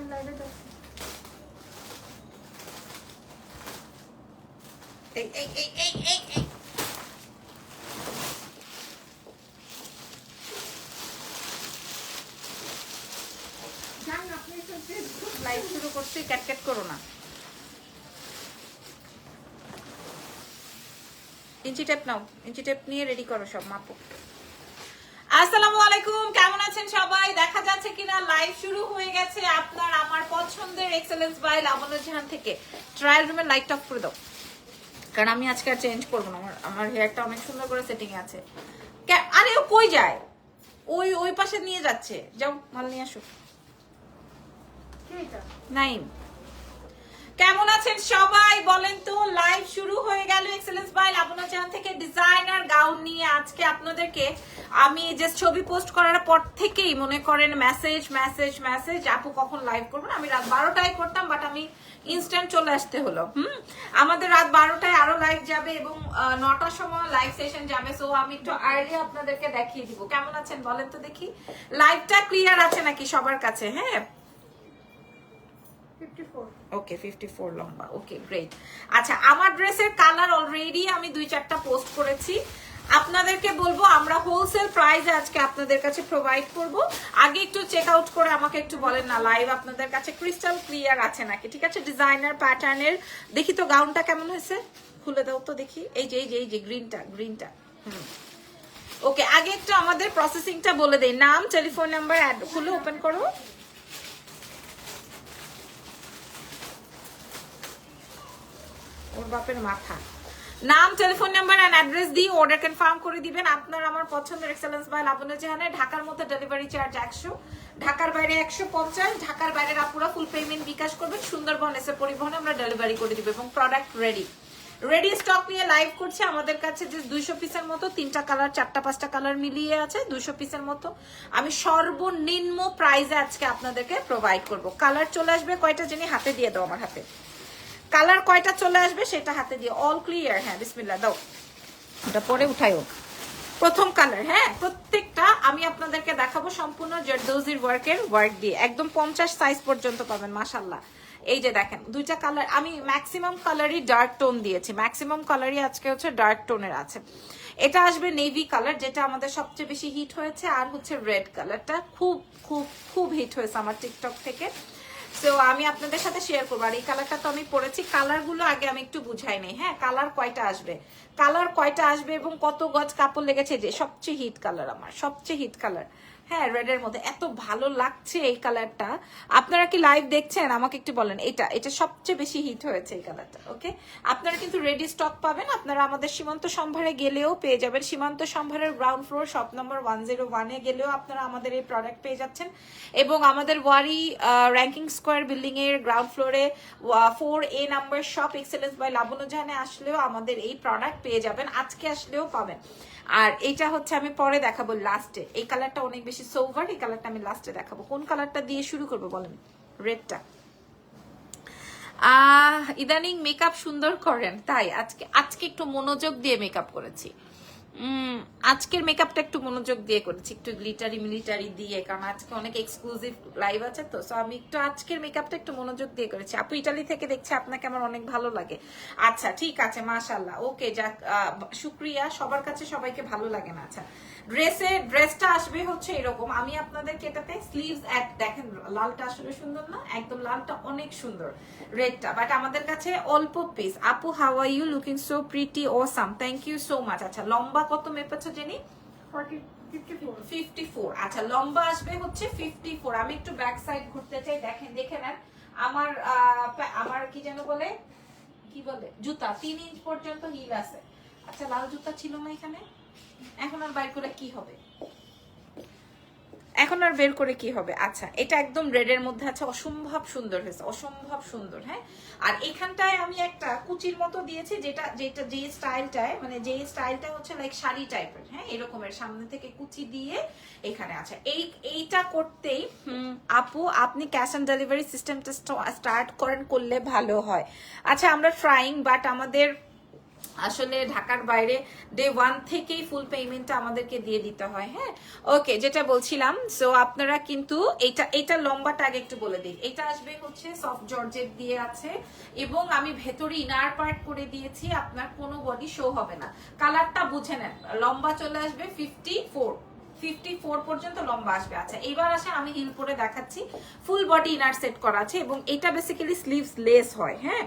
Ma'am লাইভে যাচ্ছি এই এই এই লাইভ শুরু করছি ক্যাটক্যাট করো না ইঞ্চি টেপ নাও ইঞ্চি টেপ নিয়ে রেডি করো সব মাপো আসসালামু আলাইকুম কেমন আছেন সবাই? দেখা যাচ্ছে কিনা লাইভ শুরু হয়ে গেছে আপনার আমার পছন্দের এক্সেলেন্স বাই লাবণ্য জাহান থেকে। ট্রায়াল রুমের লাইট অফ করে দাও। কারণ আমি আজকে আর চেঞ্জ করব না আমার আমার হেয়ারটা অনেক সুন্দর করে সেটিং আছে। আরে ও কই যায়? ওই ওই পাশে নিয়ে যাচ্ছে। যাও মাল নিয়ে আসো। নাইম। কেমন আছেন সবাই বলেন তো? লাইভ শুরু হয়ে গেল এক্সেলেন্স বাই লাবনা চান থেকে ডিজাইনার গাউন নিয়ে আজকে আপনাদেরকে আমি যে ছবি পোস্ট করার পর থেকেই মনে করেন মেসেজ মেসেজ মেসেজ আপু কখন লাইভ করবেন? আমি রাত বারোটায় করতাম বাট আমি ইনস্ট্যান্ট চলে আসতে হলো, হুম? আমাদের রাত বারোটায় আরও লাইভ যাবে এবং নটার সময় লাইভ সেশন যাবে সো আমি একটু আর্লি আপনাদেরকে দেখিয়ে দিব। কেমন আছেন বলেন তো দেখি? লাইভটা ক্লিয়ার আছে নাকি সবার কাছে? হ্যাঁ? Fifty four okay fifty four লম্বা। ওকে গ্রেট আচ্ছা আমার ড্রেসের কালার অলরেডি আমি দুই চারটা পোস্ট করেছি। আপনাদেরকে বলব, আমরা হোলসেল প্রাইস আজকে আপনাদের কাছে প্রোভাইড করব। আগে একটু চেক আউট করে আমাকে একটু বলেন না লাইভ আপনাদের কাছে ক্রিস্টাল ক্লিয়ার আছে নাকি? ঠিক আছে ডিজাইনার প্যাটার্নের দেখি তো গাউনটা কেমন হয়েছে? খুলে দাও তো দেখি। এই যে এই যে এই যে গ্রিনটা গ্রিনটা হুম। ওকে আগে একটু আমাদের প্রসেসিংটা বলে দেই। নাম টেলিফোন নাম্বার খুলে ওপেন করো। বাপের মাথা। নাম টেলিফোন নাম্বার এন্ড অ্যাড্রেস দিয়ে অর্ডার কনফার্ম করে দিবেন। আপনার আমার পছন্দের এক্সেলেন্স বাই লাবণ্য জাহানে। ঢাকার মধ্যে ডেলিভারি চার্জ একশো, ঢাকার বাইরে একশো পঞ্চাশ, ঢাকার বাইরে আপুরা ফুল পেমেন্ট বিকাশ করবেন। সুন্দরবন এসে পরিবহনে আমরা ডেলিভারি করে দিব এবং প্রোডাক্ট রেডি রেডি স্টক নিয়ে লাইভ করছে আমাদের কাছে যে দুইশো পিসের মতো, তিনটা কালার চারটা, পাঁচটা কালার মিলিয়ে আছে দুইশো পিসের মতো। আমি সর্বনিম্ন প্রাইসে আজকে আপনাদেরকে প্রোভাইড করব। কালার চলে আসবে কয়টা জিনিস হাতে দিয়ে দাও আমার হাতে। কালার কয়টা চলে আসবে সেটা হাতে দিয়ে অল ক্লিয়ার হ্যাঁ বিসমিল্লা দাও। ওটা পরে উঠাইও প্রথম কালার হ্যাঁ প্রত্যেকটা আমি আপনাদেরকে দেখাবো সম্পূর্ণ জেরদৌজির ওয়ার্কের ওয়ার্ক দিয়ে। একদম পঞ্চাশ সাইজ পর্যন্ত পাবেন মাসাল্লাহ এই যে দেখেন দুইটা কালার আমি ম্যাক্সিমাম কালারই ডার্ক টোন দিয়েছি। ম্যাক্সিমাম কালারই আজকে হচ্ছে ডার্ক টোনের আছে। এটা আসবে নেভি কালার যেটা আমাদের সবচেয়ে বেশি হিট হয়েছে আর হচ্ছে রেড কালারটা খুব খুব খুব হিট হয়েছে আমার টিকটক থেকে। সো আমি আপনাদের সাথে শেয়ার করব। আর এই কালারটা তো আমি পরেছি। কালারগুলো আগে আমি একটু বুঝাই নেই। হ্যাঁ কালার কয়টা আসবে? কালার কয়টা আসবে এবং কত গজ কাপড় লেগেছে? যে সবচেয়ে হিট কালার আমার, সবচেয়ে হিট কালার হ্যাঁ রেডের মধ্যে। এত ভালো লাগছে এই কালারটা আপনারা কি লাইভ দেখছেন? আমাকে একটু বলেন। এটা এটা সবচেয়ে বেশি হিট হয়েছে এই কালারটা ওকে আপনারা কিন্তু রেডি স্টক পাবেন। আপনারা আমাদের সীমান্ত সম্ভারে গেলেও পেয়ে যাবেন। সীমান্ত সম্ভারের ground floor shop number one zero ওয়ানে গেলেও আপনারা আমাদের এই প্রোডাক্ট পেয়ে যাচ্ছেন। এবং আমাদের ওয়ারি র্যাঙ্কিং স্কোয়ার বিল্ডিং এর গ্রাউন্ড ফ্লোরে four A number shop excellence by Labanya জাহানে আসলেও আমাদের এই প্রোডাক্ট পেয়ে যাবেন। আজকে আসলেও পাবেন। আর এইটা হচ্ছে আমি পরে দেখাবো লাস্টে এই কালারটা অনেক বেশি সোভার এই কালারটা আমি লাস্টে দেখাবো। কোন কালারটা দিয়ে শুরু করব বলেন? রেডটা আহ, ইদানিং মেকআপ সুন্দর করেন, তাই আজকে আজকে একটু মনোযোগ দিয়ে মেকআপ করেছি। আজকের মেকআপটা একটু মনোযোগ দিয়ে করেছি। একটু গ্লিটারি মিলিটারি দিয়ে, কারণ আজকে অনেক এক্সক্লুসিভ লাইভ আছে তো। সো আমি একটু আজকের মেকআপটা একটু মনোযোগ দিয়ে করেছি। আপু ইটালি থেকে দেখছি, আপনাকে আমার অনেক ভালো লাগে। আচ্ছা ঠিক আছে মাশাল্লাহ ওকে যাক শুক্রিয়া। সবার কাছে সবাইকে ভালো লাগে না। আচ্ছা ড্রেসে ড্রেসটা আসবে হচ্ছে এরকম। আমি আপনাদেরকে এটাতে স্লিভস এক, দেখেন, লালটা আসলে সুন্দর না? একদম লালটা অনেক সুন্দর রেডটা বাট আমাদের কাছে অল্প পিস আপু are you looking so pretty awesome thank you so much আচ্ছা লম্বা কত মেপেছো জেনি? আচ্ছা লম্বা আসবে হচ্ছে ফিফটি ফোর আমি একটু ব্যাক সাইড ঘুরতে চাই দেখেন দেখে নেন। আমার আমার কি যেন বলে? কি বলে? জুতা তিন ইঞ্চ পর্যন্ত হিল আছে। আচ্ছা লাল জুতা ছিল না এখানে? এখন আর বাইর করে কি হবে? এখন আর বের করে কি হবে? আচ্ছা এটা একদম রেডের মধ্যে আছে। অসম্ভব সুন্দর হয়েছে, অসম্ভব সুন্দর হ্যাঁ? আর এখানটায় আমি একটা কুচির মতো দিয়েছি, যেটা যেটা, যে স্টাইলটায় মানে যে স্টাইলটা হচ্ছে লাইক শাড়ি টাইপের হ্যাঁ? এরকমের সামনে থেকে কুচি দিয়ে এখানে আছে। এই, এইটা করতেই আপু, আপনি ক্যাশ অন ডেলিভারি সিস্টেমটা স্টার্ট করেন করলে ভালো হয়। আচ্ছা আমরা ট্রাইং বাট আমাদের আসলে ঢাকার বাইরে ডে ওয়ান থেকেই ফুল পেমেন্টটা আমাদেরকে দিয়ে দিতে হয় হ্যাঁ? ওকে যেটা বলছিলাম সো আপনারা কিন্তু এটা এটা লম্বাটা আগে একটু বলে দিই। এটা আসবে হচ্ছে সফট জর্জেট দিয়ে আছে, এবং আমি ভেতরে ইনার পার্ট করে দিয়েছি, আপনার কোনো বডি শো হবে না। কালারটা বুঝে নেন, লম্বা চলে আসবে ফিফটি ফোর ফিফটি ফোর পর্যন্ত লম্বা আসবে। আচ্ছা এবার আসে আমি হিল পরে দেখাচ্ছি ফুল বডি ইনার সেট করা আছে, এবং এটা বেসিক্যালি স্লিভস লেস হয় হ্যাঁ?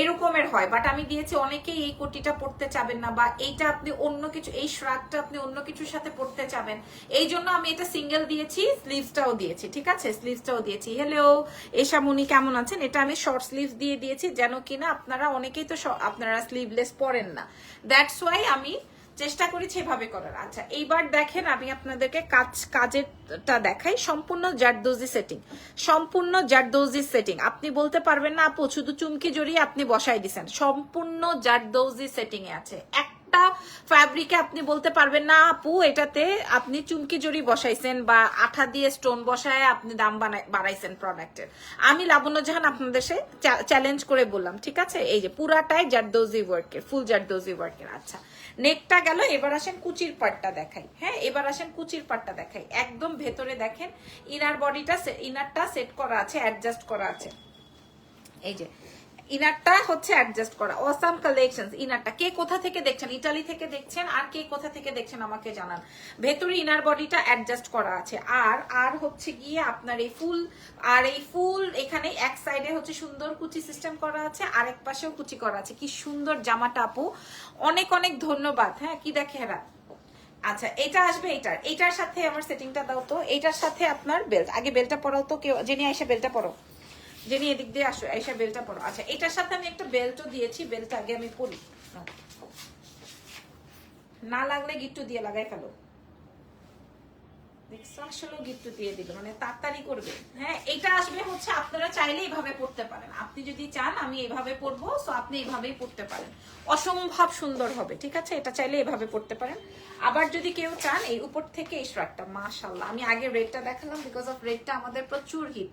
এরকমের হয় বাট আমি দিয়েছি অনেকেই এই কোটিটা পড়তে চাবেন না, বা এইটা আপনি অন্য কিছু, এই শ্রাগটা আপনি অন্য কিছুর সাথে পড়তে চাবেন। এই জন্য আমি এটা সিঙ্গেল দিয়েছি স্লিভসটাও দিয়েছি, ঠিক আছে? স্লিভসটাও দিয়েছি। হ্যালো এশামুনি কেমন আছেন? এটা আমি শর্ট স্লিভ দিয়ে দিয়েছি, যেন কিনা আপনারা অনেকেই তো আপনারা স্লিভলেস পরেন না। দ্যাটস ওয়াই আমি চেষ্টা করি এভাবে করার। আচ্ছা এইবার দেখেন আমি আপনাদেরকে কাজ, কাজেরটা দেখাই। সম্পূর্ণ জারদোজি সেটিং সম্পূর্ণ জারদোজি সেটিং আপনি বলতে পারবেন না, আপু, শুধু চুমকি জড়িয়ে আপনি বসাই দিছেন। সম্পূর্ণ জারদোজি সেটিং এ আছে একটা ফ্যাব্রিকে আপনি বলতে পারবেন, না আপু, এটাতে আপনি চুমকি জড়ি বসাইছেন বা আঠা দিয়ে স্টোন বসায় আপনি দাম বাড়াইছেন প্রোডাক্টের আমি লাবণ্য জাহান আপনাদের সে চ্যালেঞ্জ করে বললাম, ঠিক আছে? এই যে পুরাটাই জারদোজি ওয়ার্কের ফুল জারদোজি ওয়ার্কের আচ্ছা নেকটা গেল, এবার আসেন কুচির পাটটা দেখাই। হ্যাঁ এবার আসেন কুচির পাটটা দেখাই। একদম ভেতরে দেখেন ইনার বডিটা ইনারটা সেট করা আছে অ্যাডজাস্ট করা আছে। এই যে ইনারটা হচ্ছে অ্যাডজাস্ট করা। Awesome collection ইনারটা। কে কোথা থেকে দেখছেন? ইটালি থেকে দেখছেন? আর কে কোথা থেকে দেখছেন আমাকে জানান। ভেতরে ইনার বডিটা অ্যাডজাস্ট করা আছে। আর আর হচ্ছে গিয়ে আপনার এই ফুল, আর এই ফুল এখানে এক সাইডে হচ্ছে সুন্দর কুচি সিস্টেম করা আছে আর এক পাশেও কুচি করা আছে। কি সুন্দর জামাটা আপু। অনেক অনেক ধন্যবাদ। হ্যাঁ কি দেখে এরা আচ্ছা এটা আসবে এটার এটার সাথে আমার সেটিংটা দাও তো। এটার সাথে আপনার বেল্ট আগে বেলটা পরাও তো কেউ জেনে আইসা বেলটা পরো। জেনে এদিক দিয়ে আসো আইসা বেলটা পরো আচ্ছা এটার সাথে আমি একটা বেল্টও দিয়েছি বেল্টটা আগে আমি পরি না লাগলে গিট্টু দিয়ে লাগাই ফেলো। দেখছ আসলেও গিফট দিয়ে দিল মানে তাড়াতাড়ি করবে। হ্যাঁ এটা আসবে হচ্ছে আপনারা চাইলে এইভাবে পড়তে পারেন। আপনি যদি চান, আমি এইভাবে পড়ব সো আপনি এইভাবেই পড়তে পারেন। অসম্ভব সুন্দর হবে, ঠিক আছে? এটা চাইলে এইভাবে পড়তে পারেন। আবার যদি কেউ চান, এই উপর থেকে এই শার্টটা মাশাল্লাহ আমি আগে রেডটা দেখালাম বিকজ অফ রেডটা আমাদের প্রচুর হিট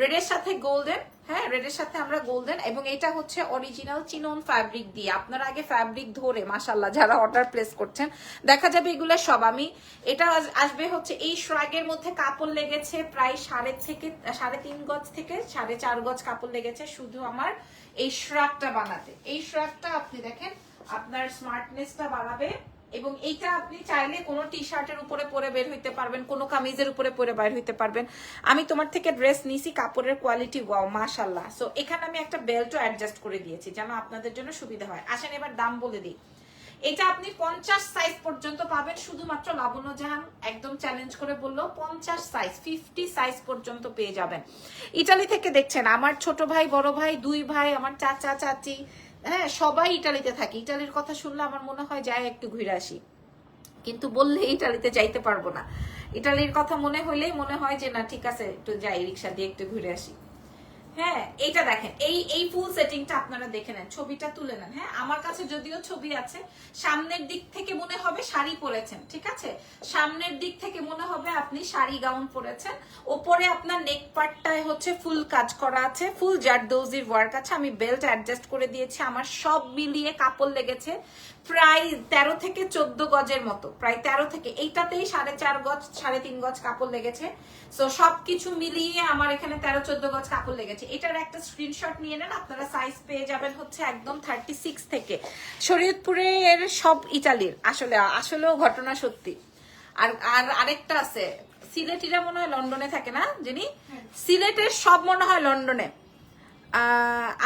রেডের সাথে গোল্ডেন হ্যাঁ রেডের সাথে আমরা গোল্ডেন এবং এটা হচ্ছে অরিজিনাল চিনন ফ্যাব্রিক দিয়ে। আপনারা আগে ফ্যাব্রিক ধরে মাসাল্লাহ যারা অর্ডার প্লেস করছেন, দেখা যাবে এগুলো সব। আমি এটা আসবে হচ্ছে এই শ্রাগের মধ্যে কাপড় লেগেছে প্রায় সাড়ে থেকে, সাড়ে তিন গজ থেকে সাড়ে চার গজ কাপড় লেগেছে শুধু আমার এই শ্রাগটা বানাতে। এই শ্রাগটা আপনি দেখেন, আপনার স্মার্টনেসটা বাড়াবে। এবং এইটা আপনি চাইলে কোনো টি শার্টের উপরে পরে বের হইতে পারবেন, কোনো কামিজের উপরে পরে বের হইতে পারবেন। আমি তোমার থেকে ড্রেস নিছি, কাপড়ের কোয়ালিটি ওয়াও মাশাল্লাহ সো এখানে আমি একটা বেল্টও অ্যাডজাস্ট করে দিয়েছি, যেন আপনাদের জন্য সুবিধা হয়। আসেন এবার দাম বলে দিই। এটা আপনি পঞ্চাশ সাইজ পর্যন্ত পাবেন, শুধুমাত্র লাবণ্য জাহান একদম চ্যালেঞ্জ করে বলল, পঞ্চাশ সাইজ ফিফটি সাইজ পর্যন্ত পেয়ে যাবেন। ইটালি থেকে দেখছেন, আমার ছোট ভাই, বড় ভাই, দুই ভাই, আমার চাচা, চাচি হ্যাঁ সবাই ইটালিতে থাকে। ইটালির কথা শুনলে আমার মনে হয় যায় একটু ঘুরে আসি। কিন্তু বললে ইটালিতে যাইতে পারব না। ইটালির কথা মনে হইলেই মনে হয় যে, না, ঠিক আছে, একটু যাই, রিক্সা দিয়ে একটু ঘুরে আসি। হ্যাঁ এইটা দেখেন। এই এই ফুল সেটিংটা আপনারা দেখে নেন, ছবিটা তুলে নেন। হ্যাঁ আমার কাছে যদিও ছবি আছে, সামনের দিক থেকে মনে হবে শাড়ি পরেছেন, ঠিক আছে? সামনের দিক থেকে মনে হবে আপনি শাড়ি গাউন পরেছেন। ওপরে আপনার নেক পার্টটায় হচ্ছে ফুল কাজ করা আছে ফুল জারদৌজির ওয়ার্ক আছে। আমি বেল্ট অ্যাডজাস্ট করে দিয়েছি, আমার সব মিলিয়ে কাপড় লেগেছে। প্রায় তেরো থেকে চোদ্দ গজের মতো প্রায় তেরো থেকে এইটাতেই সাড়ে চার গজ সাড়ে তিন গজ কাপড় লেগেছে। সো সবকিছু মিলিয়ে আমার এখানে তেরো চোদ্দ গজ কাপড় লেগেছে। এটার একটা স্ক্রিনশট নিয়ে নেন আপনারা সাইজ পেয়ে যাবেন হচ্ছে একদম থার্টি সিক্স থেকে শরীয়তপুরের সব ইটালির আসলে আসলেও ঘটনা সত্যি। আর আর আরেকটা আছে সিলেটিরা মনে হয় লন্ডনে থাকে না যিনি? সিলেটের সব মনে হয় লন্ডনে।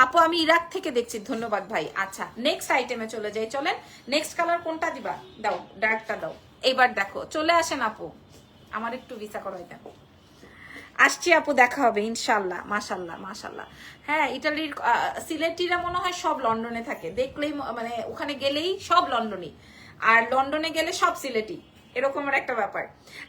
আপু, আমি ইরাক থেকে দেখছি। ধন্যবাদ ভাই। আচ্ছা নেক্সট আইটেমে চলে যাই। চলেন নেক্সট কালার কোনটা দিবা? দাও ডার্কটা দাও। এইবার দেখো, চলে আসেন আপু। আমার একটু ভিসা করাই দেন। আসছি আপু, দেখা হবে ইনশাল্লাহ মাশাল্লাহ মাশাল্লাহ হ্যাঁ ইটালির সিলেটিরা মনে হয় সব লন্ডনে থাকে। দেখলেই মানে ওখানে গেলেই সব লন্ডনই। আর লন্ডনে গেলে সব সিলেটি। এরকমের একটা ব্যাপার।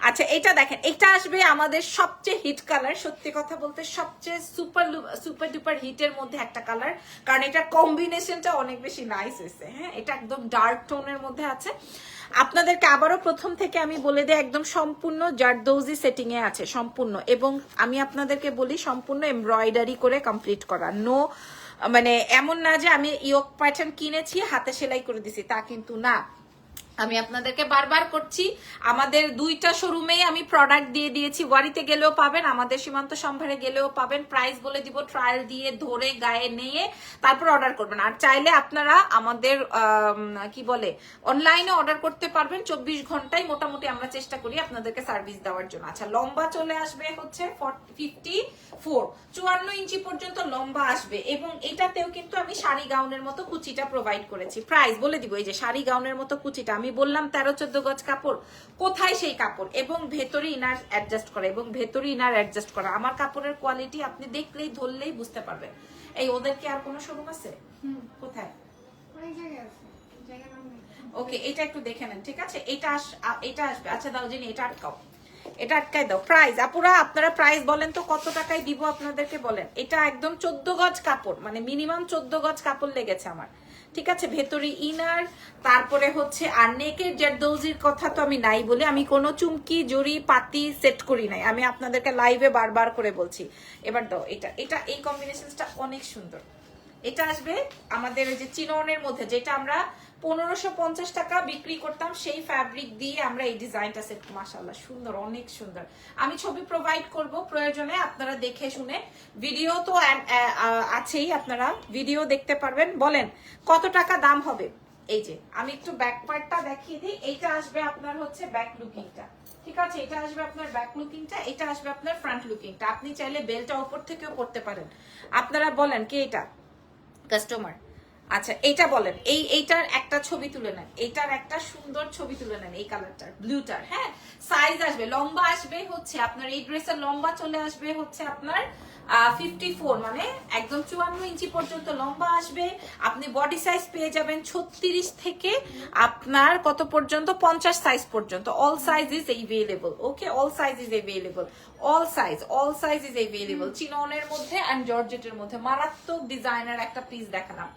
আচ্ছা এটা দেখেন, এটা আসবে আমাদের সবচেয়ে হিট কালার সত্যি কথা বলতে সবচেয়ে সুপার সুপার ডুপার হিটের মধ্যে একটা কালার কারণ এটা কম্বিনেশনটা অনেক বেশি নাইস হয়েছে হ্যাঁ? এটা একদম ডার্ক টোনের মধ্যে আছে। আপনাদেরকে আবারও প্রথম থেকে আমি বলে দিই, একদম সম্পূর্ণ জারদৌজি সেটিং এ আছে, সম্পূর্ণ। এবং আমি আপনাদেরকে বলি, সম্পূর্ণ এমব্রয়ডারি করে কমপ্লিট করা। নো মানে এমন না যে আমি ইয়ক প্যাটার্ন কিনেছি, হাতে সেলাই করে দিছি, তা কিন্তু না। আমি আপনাদেরকে বারবার করছি আমাদের দুইটা শোরুমেই আমি প্রোডাক্ট দিয়ে দিয়েছি। ওয়ারিতে গেলেও পাবেন আমাদের সীমান্ত সম্ভারে গেলেও পাবেন। প্রাইস বলে দিব ট্রায়াল দিয়ে ধরে গায়ে নিয়ে তারপর অর্ডার করবেন। আর চাইলে আপনারা আমাদের আম, কি বলে অনলাইনে অর্ডার করতে পারবেন। চব্বিশ ঘন্টায় মোটামুটি আমরা চেষ্টা করি আপনাদেরকে সার্ভিস দেওয়ার জন্য। আচ্ছা লম্বা চলে আসবে হচ্ছে ফিফটি ফোর চুয়ান্ন ইঞ্চি পর্যন্ত লম্বা আসবে এবং এটাতেও কিন্তু আমি শাড়ি গাউনের মতো কুচিটা প্রোভাইড করেছি। প্রাইস বলে দিব এই যে শাড়ি গাউনের মতো কুচিটা। আমি বললাম তেরো চোদ্দ গজ কাপড়। কোথায় সেই কাপড়? এবং ভেতরে ইনার অ্যাডজাস্ট করা এবং ভেতরে ইনার অ্যাডজাস্ট করা। আমার কাপড়ের কোয়ালিটি আপনি দেখলেই ধরলেই বুঝতে পারবেন। এই ওদের কি আর কোনো শোরুম আছে? কোথায়? ওকে এটা একটু দেখে নেন ঠিক আছে? এটা এটা আসবে। আচ্ছা দাও জিনি এটা আটকাও। এটা আটকাই দাও। প্রাইস আপুরা আপনারা প্রাইস বলেন তো কত টাকায় দিব আপনাদেরকে বলেন? এটা একদম চোদ্দ গজ কাপড় মানে মিনিমাম চোদ্দ গজ কাপড় লেগেছে আমার। ঠিক আছে, ভেতরে ইনার, তারপরে হচ্ছে আর নেকের জারদৌজির কথা তো আমি নাই বলে আমি কোনো চুমকি, জড়ি, পাতি সেট করি নাই। আমি আপনাদেরকে লাইভে বারবার করে বলছি। এবার দাও, এটা এটা, এই কম্বিনেশনটা অনেক সুন্দর। এটা আসবে আমাদের যে চিননের মধ্যে, যেটা আমরা পনেরোশো পঞ্চাশ টাকা বিক্রি করতাম সেই ফ্যাব্রিক দিয়ে আমরা এই ডিজাইনটা সেট মাসাল্লাহ সুন্দর, অনেক সুন্দর। আমি ছবি প্রোভাইড করব প্রয়োজনে, আপনারা দেখে শুনে। ভিডিও তো আছেই আপনারা। ভিডিও দেখতে পারবেন। বলেন, কত টাকা দাম হবে? এই যে, আমি একটু ব্যাক পার্টটা দেখিয়ে দিই। এইটা আসবে আপনার হচ্ছে ব্যাক লুকিংটা ঠিক আছে? এটা আসবে আপনার ব্যাক লুকিংটা এটা আসবে আপনার ফ্রন্ট লুকিংটা আপনি চাইলে বেলটা উপর থেকেও পড়তে পারেন। আপনারা বলেন, কে এটা? কাস্টমার আচ্ছা এইটা বলেন। এই এইটার একটা ছবি তুলে নেন। এইটার একটা সুন্দর ছবি তুলে নেন এই কালারটার ব্লুটার হ্যাঁ? সাইজ আসবে লম্বা আসবে হচ্ছে আপনার এই ড্রেসের লম্বা চলে আসবে হচ্ছে আপনার ফিফটি ফোর মানে একদম চুয়ান্ন ইঞ্চি পর্যন্ত লম্বা আসবে। আপনি বডি সাইজ পেয়ে যাবেন ছত্রিশ থেকে আপনার কত পর্যন্ত? পঞ্চাশ সাইজ পর্যন্ত। All size is available okay all size is available all size all size is available চিননের মধ্যে অ্যান্ড জর্জেটের মধ্যে। মারাত্মক ডিজাইনের একটা পিস দেখালাম।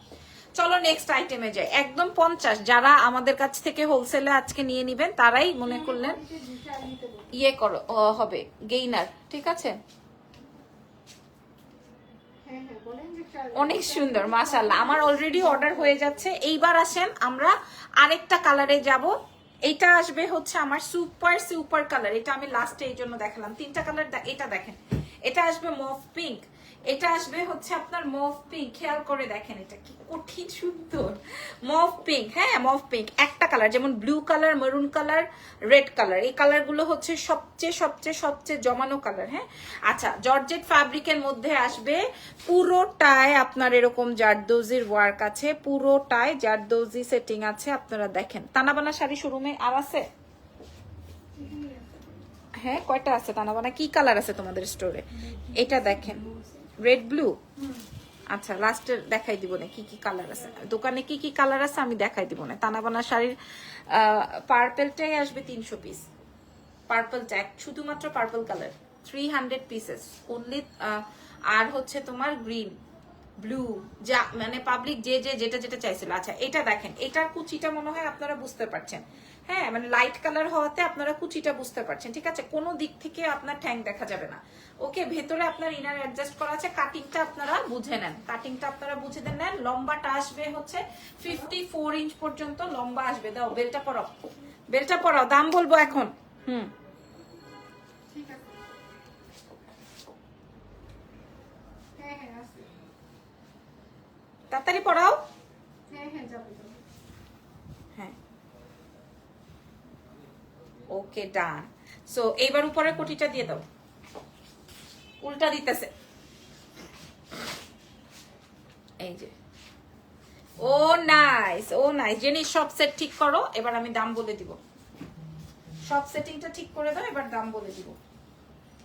চলো নেক্সট আইটেমে যাই। একদম পঞ্চাশ। যারা আমাদের কাছ থেকে হোলসেলে আজকে নিয়ে নিবেন, তারাই মনে করলেন। ইয়ে করো হবে গেইনার ঠিক আছে? অনেক সুন্দর মাশাল্লাহ আমার অলরেডি অর্ডার হয়ে যাচ্ছে। এইবার আসেন, আমরা আরেকটা কালারে যাব। এটা আসবে হচ্ছে আমার সুপার সুপার কালার এটা আমি লাস্টে এই জন্য দেখালাম। তিনটা কালার এটা দেখেন। এটা আসবে মফ পিঙ্ক এটা আসবে হচ্ছে আপনার মফ পিঙ্ক খেয়াল করে দেখেন এটা কি কঠিন সুন্দর। মফ পিঙ্ক হ্যাঁ মফ পিঙ্ক একটা কালার যেমন blue colour maroon colour red colour এই কালারগুলো হচ্ছে সবচেয়ে সবচেয়ে সবচেয়ে জমানো কালার হ্যাঁ। আচ্ছা জর্জেট ফ্যাব্রিকের মধ্যে আসবে পুরোটায় আপনার এরকম জারদৌজির ওয়ার্ক আছে। পুরোটায় জারদৌজি সেটিং আছে, আপনারা দেখেন। তানাবানা শাড়ি শোরুমে আর আছে? হ্যাঁ কয়টা আছে তানাবানা? কি কালার আছে তোমাদের স্টোরে এটা দেখেন। রেড ব্লু আচ্ছা লাস্টের দেখাই দিব না, কি কি কালার আছে। দোকানে কি কি কালার আছে আমি দেখাই দিব না। তানাবানা শাড়ির পার্পেলটাই আসবে তিনশো পিস পার্পলটা এক শুধুমাত্র purple colour three hundred pieces only আর হচ্ছে তোমার গ্রিন ব্লু যা মানে পাবলিক যে যে, যেটা যেটা চাইছিল। আচ্ছা এটা দেখেন। এটার কুচিটা মনে হয় আপনারা বুঝতে পারছেন। হ্যাঁ মানে লাইট কালার হওয়াতে আপনারা কুচিটা বুঝতে পারছেন ঠিক আছে? কোনো দিক থেকে আপনার ঠ্যাং দেখা যাবে না। ওকে ভেতরে আপনার ইনার অ্যাডজাস্ট করা আছে কাটিংটা আপনারা বুঝে নেন। কাটিংটা আপনারা বুঝে দেন নেন লম্বাটা আসবে হচ্ছে ফিফটি ফোর ইঞ্চ পর্যন্ত লম্বা আসবে। দাও বেলটা পরাও। বেলটা পরাও দাম বলব এখন। হুম। হ্যাঁ হ্যাঁ তাড়াতাড়ি পড়াও হ্যাঁ হ্যাঁ যাবে যাবে হ্যাঁ ওকে, ডান। সো এইবার উপরে কোটিটা দিয়ে দাও। উল্টা দিতেছে। এই যে। Oh nice oh nice Jenny, সব সেট ঠিক করো, এবার আমি দাম বলে দিব। সব সেটিংটা ঠিক করে দাও, এবার দাম বলে দিব।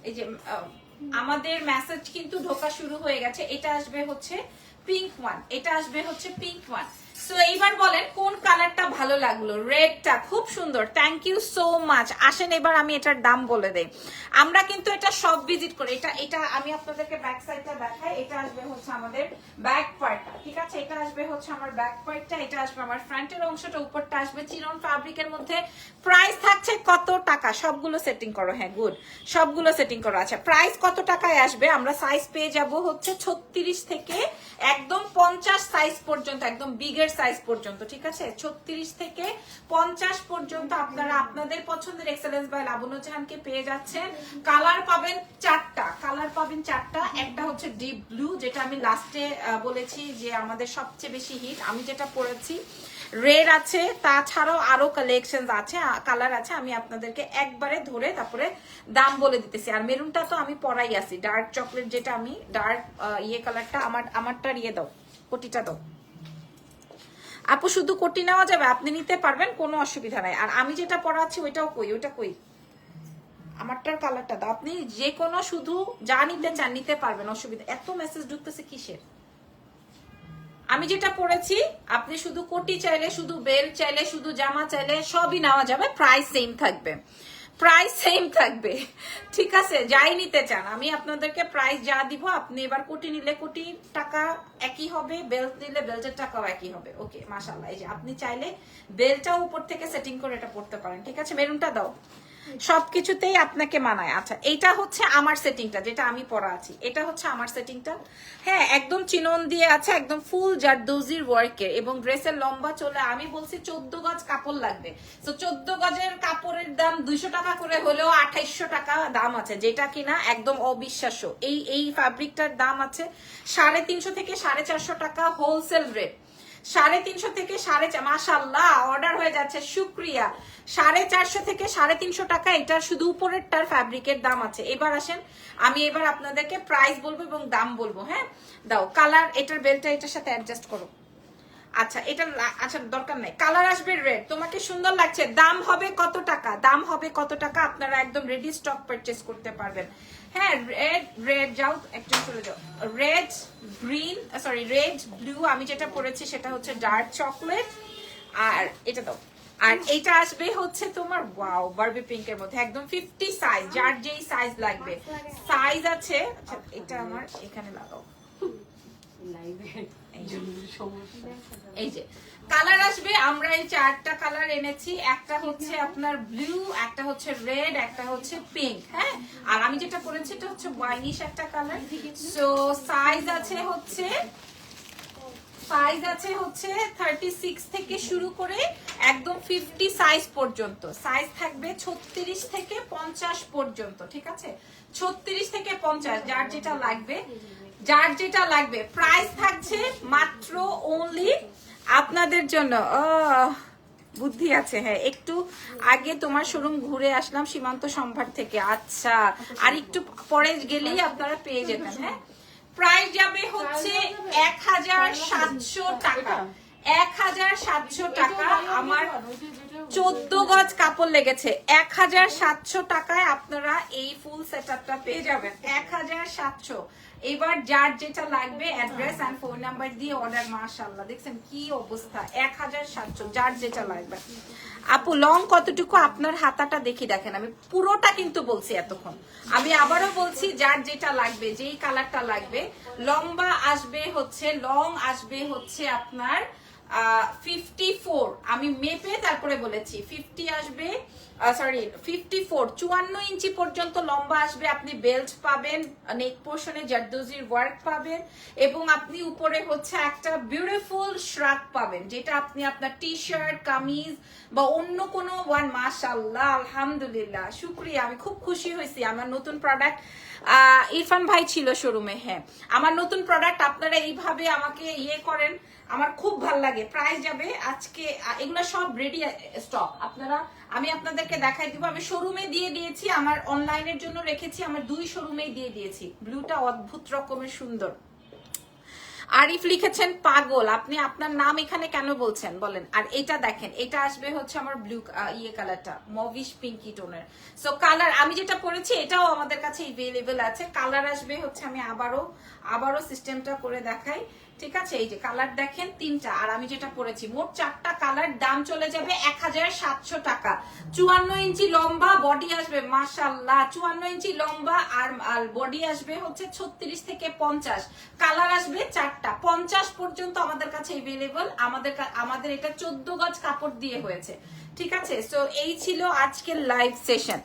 এই যে আমাদের মেসেজ কিন্তু ঢোকা শুরু হয়ে গেছে। এটা আসবে হচ্ছে পিঙ্ক ওয়ান এটা আসবে হচ্ছে পিঙ্ক ওয়ান সো এইবার বলেন, কোন কালারটা ভালো লাগল? রেডটা খুব সুন্দর। থ্যাংক ইউ সো মাচ আসেন, এবার আমি এটার দাম বলে দেই। আমরা কিন্তু এটা সব ভিজিট করি। এটা এটা আমি আপনাদেরকে ব্যাক সাইডটা দেখাই। এটা আসবে হচ্ছে আমাদের ব্যাক পার্টটা ঠিক আছে? এটা আসবে হচ্ছে আমার ব্যাক পার্টটা এটা আসবে আমার ফ্রন্টের অংশটা, উপরটা আসবে চিরন ফ্যাব্রিকের মধ্যে। প্রাইস থাকছে কত টাকা? সবগুলো সেটিং করো। হ্যাঁ গুড সবগুলো সেটিং করো আচ্ছা প্রাইস কত টাকায় আসবে? আমরা সাইজ পেয়ে যাব হচ্ছে ছত্রিশ থেকে একদম পঞ্চাশ সাইজ পর্যন্ত, একদম বিগের সাইজ পর্যন্ত, ঠিক আছে? ছত্রিশ থেকে পঞ্চাশ পর্যন্ত আপনারা আপনাদের পছন্দের এক্সেলেন্স বাই লাবণ্য জাহানকে পেয়ে যাচ্ছেন। কালার পাবেন চারটা কালার পাবেন চারটা। একটা হচ্ছে ডিপ ব্লু যেটা আমি লাস্টে বলেছি যে আমাদের সবচেয়ে বেশি হিট আমি যেটা পরেছি রেড আছে, তাছাড়াও আরও কালেকশন আছে কালার আছে। আমি আপনাদেরকে একবারে ধরে তারপরে দাম বলে দিতেছি। আর মেরুনটা তো আমি পরাই আছি। ডার্ক চকলেট যেটা আমি ডার্ক ইয়ে কালারটা আমার আমারটা ইয়ে দাও, কোটিটা দাও। আপু, শুধু কোটি নেওয়া যাবে? আপনি নিতে পারবেন, কোনো অসুবিধা নাই। আর আমি যেটা পড়াচ্ছি ওইটাও কই, ওইটা কই? আমারটার কালারটা দাও। আপনি যে কোনো শুধু যা নিতে চান, নিতে পারবেন, অসুবিধা। এত মেসেজ ঢুকতেছে কিসের? আমি যেটা পড়েছি, আপনি শুধু কোটি চাইলে, শুধু বেল চাইলে, শুধু জামা চাইলে, সবই নেওয়া যাবে। প্রাইস সেম থাকবে। প্রাইস সেম থাকবে। ঠিক আছে, যাই নিতে চান, আমি আপনাদেরকে প্রাইস যা দিব, আপনি এবার কোটি নিলে কোটি টাকা একই হবে বেল্ট নিলে বেল্টের টাকাও একই হবে। ওকে মাসাল্লাহ এই যে আপনি চাইলে বেল্টটাও উপর থেকে সেটিং করে এটা পড়তে পারেন। ঠিক আছে মেরুনটা দাও। সবকিছুতেই আপনাকে মানায়। আচ্ছা এটা হচ্ছে আমার সেটিংটা যেটা আমি পরা আছি। এটা হচ্ছে আমার সেটিংটা হ্যাঁ একদম চিনন দিয়ে আছে, একদম ফুল জারদৌজির ওয়ার্কের এবং ড্রেসের লম্বা চলে, আমি বলছি চোদ্দ গজ কাপড় লাগবে। তো চোদ্দ গজের কাপড়ের দাম দুইশো টাকা করে হলেও আঠাইশশো টাকা দাম আছে, যেটা কিনা একদম অবিশ্বাস্য। এই এই ফ্যাব্রিকটার দাম আছে সাড়ে তিনশো থেকে সাড়ে চারশো টাকা হোলসেল রেট সাড়ে তিনশো থেকে সাড়ে মাশাল্লাহ অর্ডার হয়ে যাচ্ছে, শুক্রিয়া। সাড়ে চারশো থেকে সাড়ে তিনশো টাকা, এটা শুধু উপরেরটার ফ্যাব্রিকের দাম আছে। এবার আসেন, আমি এবার আপনাদেরকে প্রাইস বলব এবং দাম বলব হ্যাঁ? দাও কালার এটার বেলটা এটার সাথে অ্যাডজাস্ট করো। আচ্ছা এটা আচ্ছা দরকার নাই। কালার আসবে রেড তোমাকে সুন্দর লাগছে। দাম হবে কত টাকা? দাম হবে কত টাকা? আপনারা একদম রেডি স্টক পারচেস করতে পারবেন। হ্যাঁ রেড রেড যাও একটু চলে যাও red green sorry red blue আমি যেটা পরেছি সেটা হচ্ছে ডার্ক চকলেট আর এটা দাও। আর এটা আসবে হচ্ছে তোমার ওয়াও বারবি পিঙ্কের মধ্যে একদম ফিফটি সাইজ যার যেই সাইজ লাগবে। সাইজ আছে আচ্ছা এটা আমার এখানে লাগাও। এই যে কালার আসবে, আমরা এই চারটা কালার এনেছি। একটা হচ্ছে আপনার ব্লু একটা হচ্ছে রেড একটা হচ্ছে পিঙ্ক হ্যাঁ? আর আমি যেটা করেছি, এটা হচ্ছে ওয়াইনিশ একটা কালার সো সাইজ আছে হচ্ছে সাইজ আছে হচ্ছে থার্টি সিক্স থেকে শুরু করে একদম ফিফটি সাইজ পর্যন্ত। সাইজ থাকবে ছত্রিশ থেকে পঞ্চাশ পর্যন্ত, ঠিক আছে? ছত্রিশ থেকে পঞ্চাশ, যার যেটা লাগবে, যার যেটা লাগবে। প্রাইস থাকছে মাত্র ওনলি আপনাদের জন্য বুদ্ধি আছে হ্যাঁ একটু আগে তোমার শোরুম ঘুরে আসলাম সীমান্ত সম্ভার থেকে আচ্ছা আর একটু পরে গেলেই আপনারা পেয়ে যেতেন হ্যাঁ। প্রাইস যাবে হচ্ছে এক হাজার সাতশো টাকা এক হাজার সাতশো টাকা, আমার চোদ্দ গজ কাপড় লেগেছে এক হাজার সাতশো টাকায় আপনারা এই ফুল সেট পেয়ে যাবেন এক হাজার সাতশো। এবার যার যেটা লাগবে অ্যাড্রেস অ্যান্ড ফোন নাম্বার দিয়ে অর্ডার মাশাল্লাহ দেখছেন কি অবস্থা? এক হাজার সাতশো, যার যেটা লাগবে। আপু লং কতটুকু? আপনার হাতাটা দেখি দেখেন। আমি পুরোটা কিন্তু বলছি এতক্ষণ। আমি আবারও বলছি, যার যেটা লাগবে, যেই কালারটা লাগবে, লম্বা আসবে হচ্ছে লং আসবে হচ্ছে আপনার ফিফটি ফোর আমি মেপে তারপরে বলেছি ফিফটি আসবে সরি ফিফটি ফোর চুয়ান্ন ইঞ্চি পর্যন্ত লম্বা আসবে, আপনি বেল্ট পাবেন নেক পোর্শনে জারদোজির ওয়ার্ক পাবেন, এবং আপনি উপরে হচ্ছে একটা বিউটিফুল শ্রাক পাবেন, যেটা আপনি আপনার টি শার্ট কামিজ, বা অন্য কোনো ওয়ান মাশাল্লাহ আলহামদুলিল্লাহ, শুক্রিয়া, আমি খুব খুশি হয়েছি, আমার নতুন প্রোডাক্ট ইরফান ভাই ছিল শোরুমে হ্যাঁ আমার নতুন প্রোডাক্ট আপনারা এইভাবে আমাকে ইয়ে করেন, আমার খুব ভালো লাগে প্রাইস যাবে, আজকে এগুলো সব রেডি স্টক আপনারা আমি আপনাদেরকে দেখাই দিব। আমি শোরুমে দিয়ে দিয়েছি, আমার অনলাইনের জন্য রেখেছি, আমার দুই শোরুমেই দিয়ে দিয়েছি। ব্লুটা অদ্ভুত রকমের সুন্দর। আরিফ লিখেছেন, পাগল, আপনি আপনার নাম এখানে কেন বলছেন? বলেন, আর এটা দেখেন, এটা আসবে হচ্ছে আমার ব্লু ইয়ে কালারটা মভিশ পিঙ্কি টোনের সো কালার আমি যেটা পরেছি এটাও আমাদের কাছে এভেলেবেল আছে। কালার আসবে হচ্ছে, আমি আবারও আবারও সিস্টেমটা করে দেখাই। ঠিক আছে? এই যে কালার দেখেন তিনটা, আর আমি যেটা পরেছি, মোট চারটা কালার দাম চলে যাবে এক হাজার সাতশো টাকা। চুয়ান্ন ইঞ্চি লম্বা বডি আসবে মাসাল্লাহ চুয়ান্ন ইঞ্চি লম্বা আর বডি আসবে হচ্ছে ছত্রিশ থেকে পঞ্চাশ। কালার আসবে চারটা। পঞ্চাশ পর্যন্ত আমাদের কাছে এভেলেবল আমাদের আমাদের এটা চোদ্দ গজ কাপড় দিয়ে হয়েছে। ঠিক আছে? তো এই ছিল আজকের লাইভ সেশন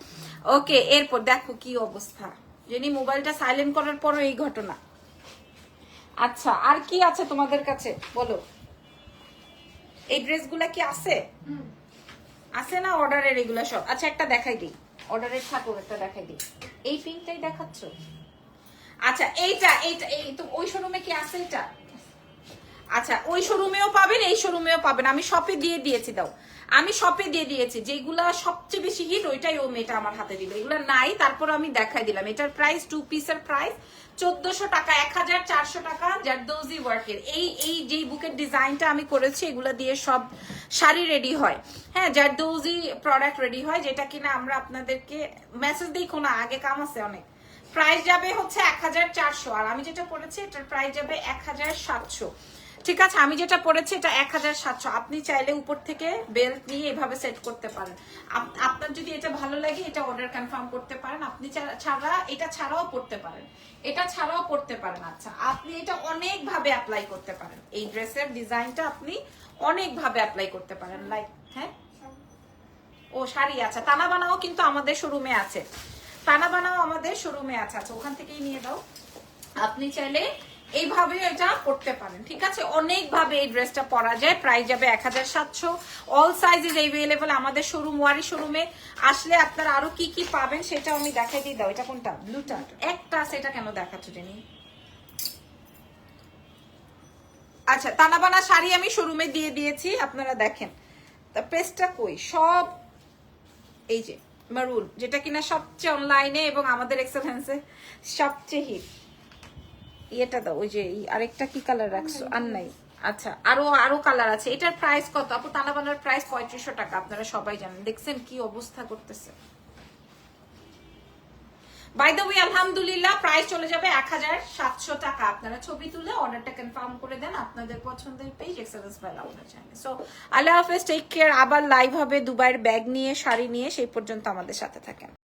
ওকে এরপর দেখো কি অবস্থা। যিনি মোবাইলটা সাইলেন্ট করার পরও এই ঘটনা। আচ্ছা আর কি আছে তোমাদের কাছে? বলো। এই ড্রেসগুলা কি আছে? আছে না অর্ডারের এগুলো সব? আচ্ছা একটা দেখাই দিই। অর্ডারের থাকুক একটা দেখাই দিই। এই পিঙ্কটাই দেখাচ্ছ? আচ্ছা এইটা এইটা এই তো ওই শোরুমে কি আছে এটা? আচ্ছা ওই শোরুমেও পাবেন এই শোরুমেও পাবেন। আমি শপে দিয়ে দিয়েছি দাও। আমি শপে দিয়ে দিয়েছি, যেগুলা সবচেয়ে বেশি হিট ওইটাই ও মেয়েটা আমার হাতে দিল এগুলো নাই, তারপর আমি দেখাই দিলাম। এটার প্রাইস টু পিসের প্রাইস চোদ্দশো টাকা, এক হাজার চারশো টাকা জারদৌজি ওয়ার্কের এই এই যে বুকের ডিজাইনটা আমি করেছি, এগুলো দিয়ে সব শাড়ি রেডি হয়। হ্যাঁ জারদৌজি প্রোডাক্ট রেডি হয়, যেটা কিনা আমরা আপনাদেরকে মেসেজ দিই, কোনো আগে কাম আছে অনেক। প্রাইস যাবে হচ্ছে এক হাজার চারশো, আর আমি যেটা পড়েছি এটার প্রাইস যাবে এক হাজার সাতশো। ঠিক আছে, আমি যেটা পড়েছি এটা এক হাজার সাতশো। আপনি চাইলে উপর থেকে বেল্ট নিয়ে এভাবে সেট করতে পারেন। আপনার যদি এটা ভালো লাগে, এটা অর্ডার কনফার্ম করতে পারেন। আপনি ছাড়া, এটা ছাড়াও পড়তে পারেন। এটা ছাড়াও পড়তে পারেন আচ্ছা। আপনি এটা অনেক ভাবে অ্যাপ্লাই করতে পারেন। এই ড্রেসের ডিজাইনটা আপনি অনেক ভাবে অ্যাপ্লাই করতে পারেন। লাইক হ্যাঁ? ও, শাড়ি আচ্ছা তানা বানাও কিন্তু আমাদের শোরুমে আছে। তানা বানাও আমাদের শোরুমে আছে। আচ্ছা ওখান থেকেই নিয়ে দাও। আপনি চাইলে এইভাবে এটা করতে পারেন, ঠিক আছে? অনেক ভাবে এই ড্রেসটা পরা যায় প্রাইস যাবে এক হাজার সাতশো। অল সাইজেস এভেলেবল আমাদের শোরুম ওয়ারি শোরুমে আসলে আপনারা আরও কি কি পাবেন সেটা আমি দেখাই দিয়ে দাও। এটা কোনটা? ব্লুটা? একটা সেটা কেন দেখাচ্ছ জেনি? আচ্ছা তানাবানা শাড়ি আমি শোরুমে দিয়ে দিয়েছি, আপনারা দেখেন। তা পেস্টটা কই? সব এই যে মারুন যেটা কিনা সবচেয়ে অনলাইনে এবং আমাদের এক্সেলেন্সে সবচেয়ে হিট ইয়েটা দাও ওই যে আরেকটা কি কালার রাখছো? আর নাই। আচ্ছা আরও আরও কালার আছে। এটার প্রাইস কত? আপু তানাবানার প্রাইস পঁয়ত্রিশশো টাকা আপনারা সবাই জানেন। দেখছেন কি অবস্থা করতেছে। বাই দ্য ওয়ে আলহামদুলিল্লাহ প্রাইস চলে যাবে এক হাজার সাতশো টাকা। আপনারা ছবি তুলে অর্ডারটা কনফার্ম করে দেন আপনাদের পছন্দের পেজ এক্সেলেন্স বাই লাউনা চ্যানেল সো আল্লাহ হাফেজ টেক কেয়ার আবার লাইভ হবে দুবাইয়ের ব্যাগ নিয়ে শাড়ি নিয়ে সেই পর্যন্ত আমাদের সাথে থাকেন।